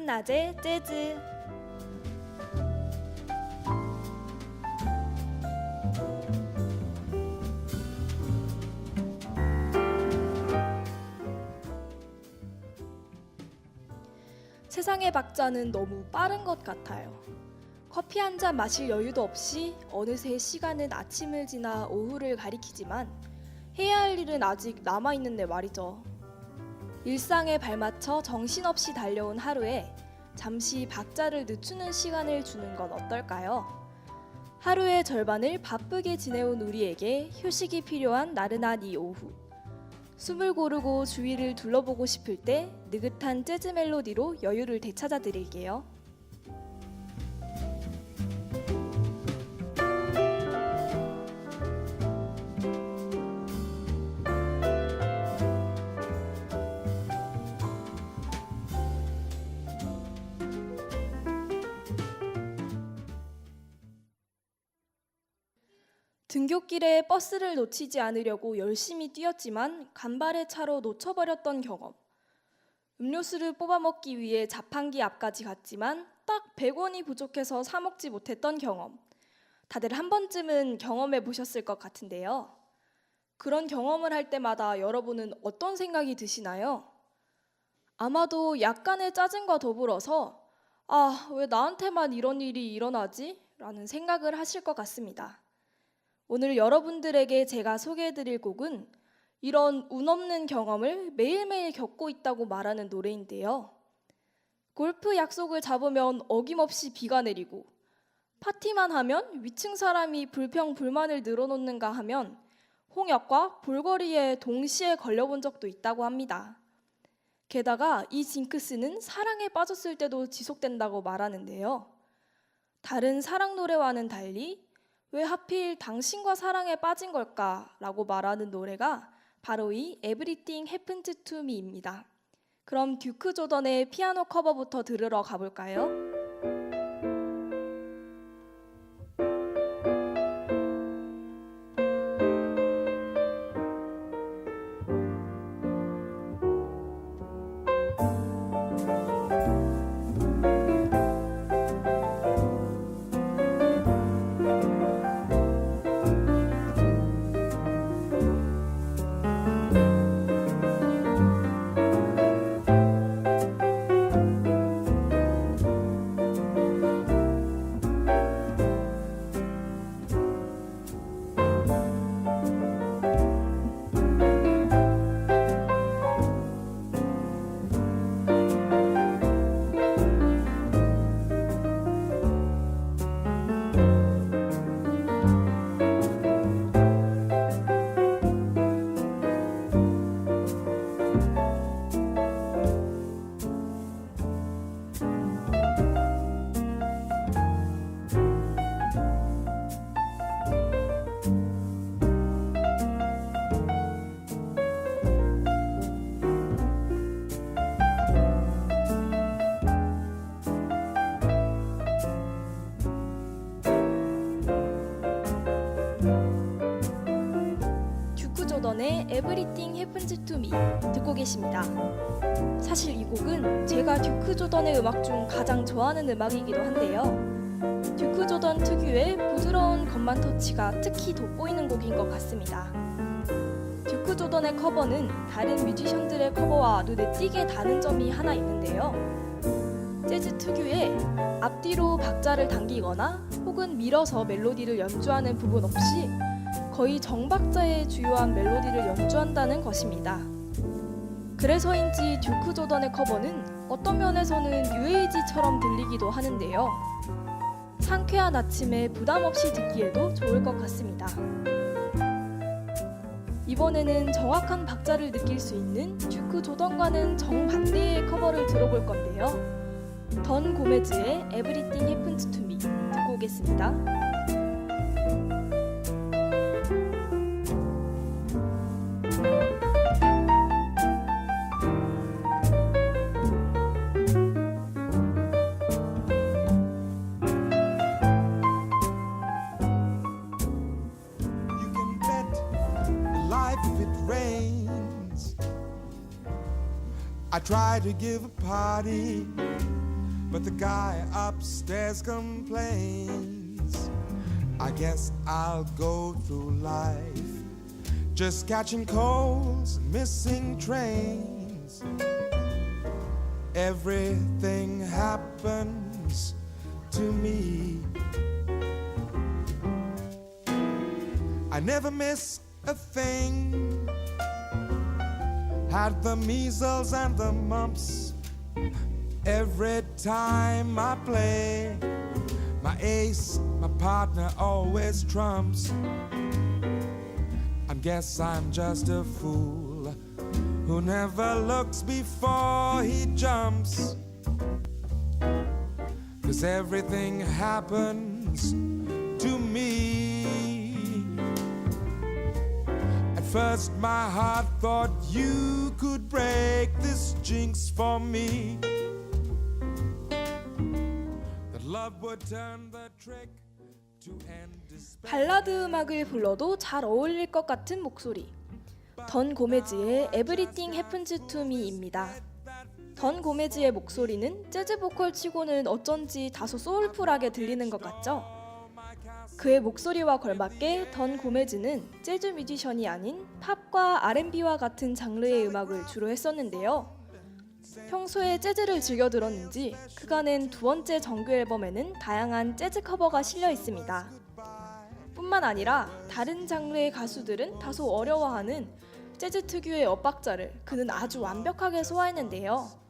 한낮의 재즈 세상의 박자는 너무 빠른 것 같아요. 커피 한 잔 마실 여유도 없이 어느새 시간은 아침을 지나 오후를 가리키지만 해야 할 일은 아직 남아 있는데 말이죠. 일상에 발맞춰 정신없이 달려온 하루에 잠시 박자를 늦추는 시간을 주는 건 어떨까요? 하루의 절반을 바쁘게 지내온 우리에게 휴식이 필요한 나른한 이 오후. 숨을 고르고 주위를 둘러보고 싶을 때 느긋한 재즈 멜로디로 여유를 되찾아 드릴게요. 등굣길에 버스를 놓치지 않으려고 열심히 뛰었지만 간발의 차로 놓쳐버렸던 경험. 음료수를 뽑아 먹기 위해 자판기 앞까지 갔지만 딱 100원이 부족해서 사 먹지 못했던 경험. 다들 한 번쯤은 경험해 보셨을 것 같은데요. 그런 경험을 할 때마다 여러분은 어떤 생각이 드시나요? 아마도 약간의 짜증과 더불어서 아, 왜 나한테만 이런 일이 일어나지? 라는 생각을 하실 것 같습니다. 오늘 여러분들에게 제가 소개해 드릴 곡은 이런 운 없는 경험을 매일매일 겪고 있다고 말하는 노래인데요. 골프 약속을 잡으면 어김없이 비가 내리고 파티만 하면 위층 사람이 불평 불만을 늘어놓는가 하면 홍역과 볼거리에 동시에 걸려본 적도 있다고 합니다. 게다가 이 징크스는 사랑에 빠졌을 때도 지속된다고 말하는데요. 다른 사랑 노래와는 달리 왜 하필 당신과 사랑에 빠진 걸까라고 말하는 노래가 바로 이 Everything Happens to Me입니다. 그럼 듀크 조던의 피아노 커버부터 들으러 가볼까요? Me 듣고 계십니다. 사실 이 곡은 제가 듀크 조던의 음악 중 가장 좋아하는 음악이기도 한데요. 듀크 조던 특유의 부드러운 건반 터치가 특히 돋보이는 곡인 것 같습니다. 듀크 조던의 커버는 다른 뮤지션들의 커버와 눈에 띄게 다른 점이 하나 있는데요. 재즈 특유의 앞뒤로 박자를 당기거나 혹은 밀어서 멜로디를 연주하는 부분 없이 거의 정박자의 주요한 멜로디를 연주한다는 것입니다. 그래서인지 듀크 조던의 커버는 어떤 면에서는 뉴에이지처럼 들리기도 하는데요. 상쾌한 아침에 부담 없이 듣기에도 좋을 것 같습니다. 이번에는 정확한 박자를 느낄 수 있는 듀크 조던과는 정반대의 커버를 들어볼 건데요. 던 고메즈의 Everything Happens to Me 듣고 오겠습니다. I try to give a party, but the guy upstairs complains. I guess I'll go through life just catching colds and missing trains. Everything happens to me. I never miss a thing. Had the measles and the mumps. Every time I play, my ace, my partner always trumps. I guess I'm just a fool who never looks before he jumps. Cause everything happens to me. First, my heart thought you could break this jinx for me. That love would turn the trick to end despair. 발라드 음악을 불러도 잘 어울릴 것 같은 목소리. 던 고메즈의 Everything Happens to Me입니다. 던 고메즈의 목소리는 재즈 보컬 치고는 어쩐지 다소 소울풀하게 들리는 것 같죠? 그의 목소리와 걸맞게 던 고메즈는 재즈 뮤지션이 아닌 팝과 R&B와 같은 장르의 음악을 주로 했었는데요. 평소에 재즈를 즐겨 들었는지 그간엔 두 번째 정규 앨범에는 다양한 재즈 커버가 실려 있습니다. 뿐만 아니라 다른 장르의 가수들은 다소 어려워하는 재즈 특유의 엇박자를 그는 아주 완벽하게 소화했는데요.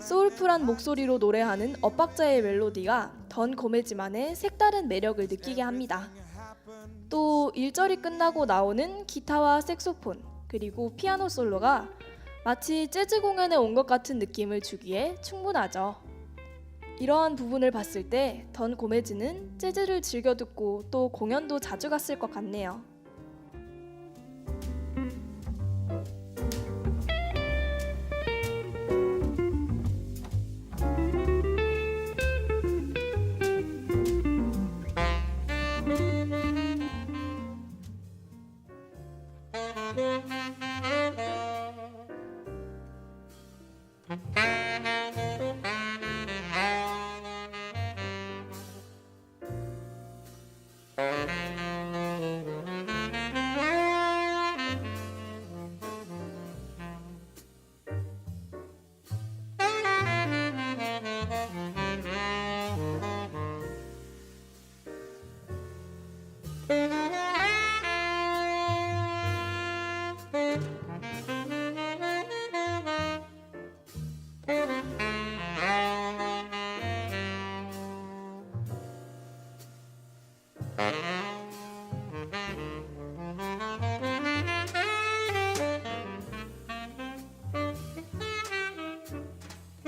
소울풀한 목소리로 노래하는 엇박자의 멜로디가 던 고메즈만의 색다른 매력을 느끼게 합니다. 또 1절이 끝나고 나오는 기타와 색소폰 그리고 피아노 솔로가 마치 재즈 공연에 온 것 같은 느낌을 주기에 충분하죠. 이러한 부분을 봤을 때 던 고메즈는 재즈를 즐겨 듣고 또 공연도 자주 갔을 것 같네요.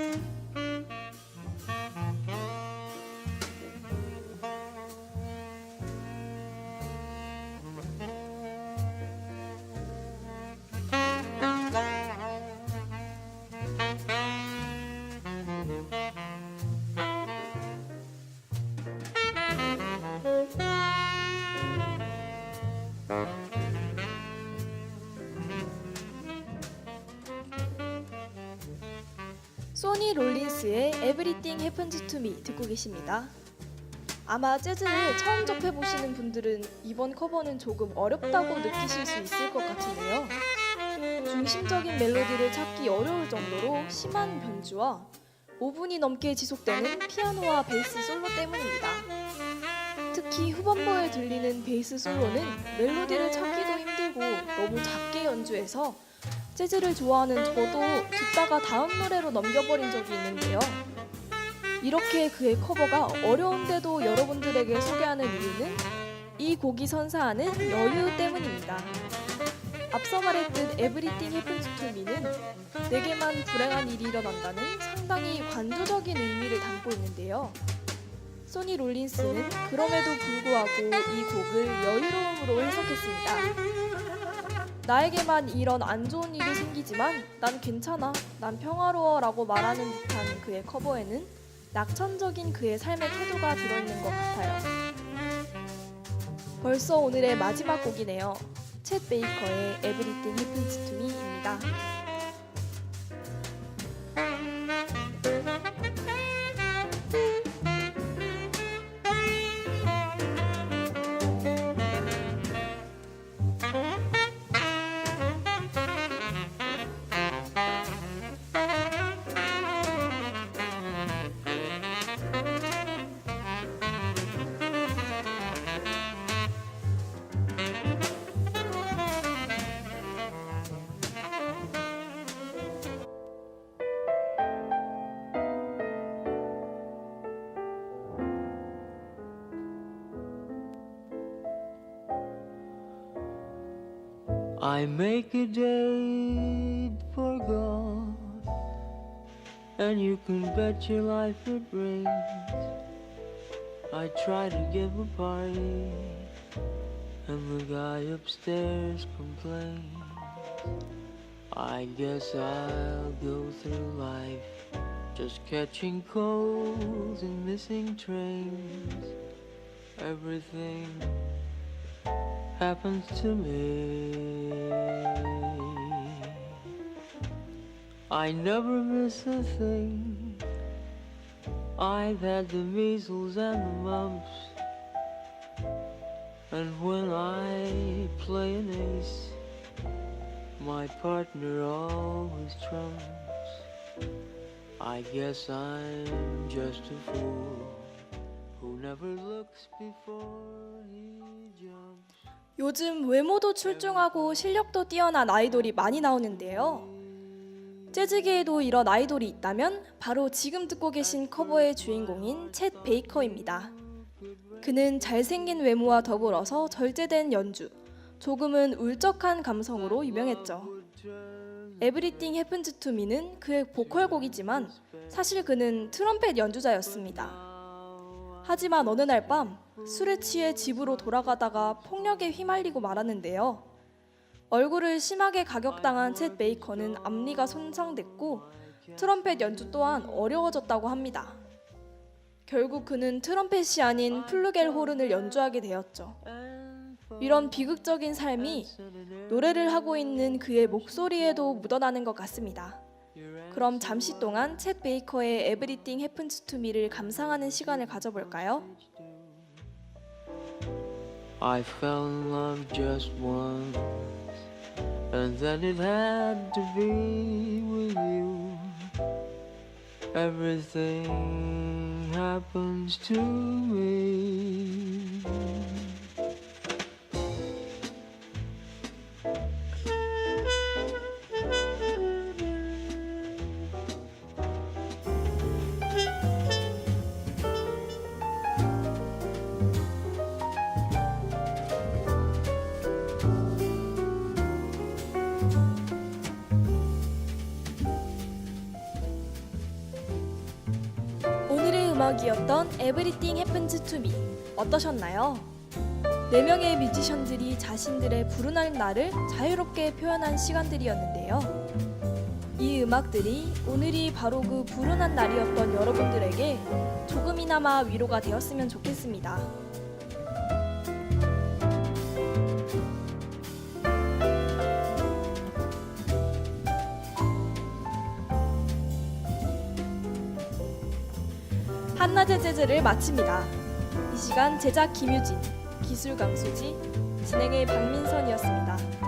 Mm-hmm. 소니 롤린스의 Everything Happens to Me 듣고 계십니다. 아마 재즈를 처음 접해 보시는 분들은 이번 커버는 조금 어렵다고 느끼실 수 있을 것 같은데요. 중심적인 멜로디를 찾기 어려울 정도로 심한 변주와 5분이 넘게 지속되는 피아노와 베이스 솔로 때문입니다. 특히 후반부에 들리는 베이스 솔로는 멜로디를 찾기도 힘들고 너무 작게 연주해서 재즈를 좋아하는 저도 듣다가 다음 노래로 넘겨버린 적이 있는데요. 이렇게 그의 커버가 어려운데도 여러분들에게 소개하는 이유는 이 곡이 선사하는 여유 때문입니다. 앞서 말했듯 Happens to Me는 내게만 불행한 일이 일어난다는 상당히 관조적인 의미를 담고 있는데요. 소니 롤린스는 그럼에도 불구하고 이 곡을 여유로움으로 해석했습니다. 나에게만 이런 안 좋은 일이 생기지만 난 괜찮아, 난 평화로워 라고 말하는 듯한 그의 커버에는 낙천적인 그의 삶의 태도가 들어있는 것 같아요. 벌써 오늘의 마지막 곡이네요. 챗 베이커의 Everything Happens to Me입니다. I make a date for God, and you can bet your life it rains. I try to give a party, and the guy upstairs complains. I guess I'll go through life just catching colds and missing trains. Everything happens to me. I never miss a thing. I've had the measles and the mumps. And when I play an ace, my partner always trumps. I guess I'm just a fool who never looks before he jumps. 요즘 외모도 출중하고 실력도 뛰어난 아이돌이 많이 나오는데요. 재즈계에도 이런 아이돌이 있다면 바로 지금 듣고 계신 커버의 주인공인 챗 베이커입니다. 그는 잘생긴 외모와 더불어서 절제된 연주, 조금은 울적한 감성으로 유명했죠. 에브리띵 해픈즈 투 미는 그의 보컬곡이지만 사실 그는 트럼펫 연주자였습니다. 하지만 어느 날 밤 술에 취해 집으로 돌아가다가 폭력에 휘말리고 말았는데요. 얼굴을 심하게 가격당한 챗 베이커는 앞니가 손상됐고 트럼펫 연주 또한 어려워졌다고 합니다. 결국 그는 트럼펫이 아닌 플루겔 호른을 연주하게 되었죠. 이런 비극적인 삶이 노래를 하고 있는 그의 목소리에도 묻어나는 것 같습니다. 그럼 잠시 동안 챗 베이커의 에브리띵 해픈스 투 미를 감상하는 시간을 가져볼까요? I fell in love just once, and then it had to be with you. Everything happens to me. 음악이었던 Happens to Me 어떠셨나요? 네 명의 뮤지션들이 자신들의 불운한 날을 자유롭게 표현한 시간들이었는데요. 이 음악들이 오늘이 바로 그 불운한 날이었던 여러분들에게 조금이나마 위로가 되었으면 좋겠습니다. 한낮의 재즈를 마칩니다. 이 시간 제작 김유진, 기술 강수지, 진행의 박민선이었습니다.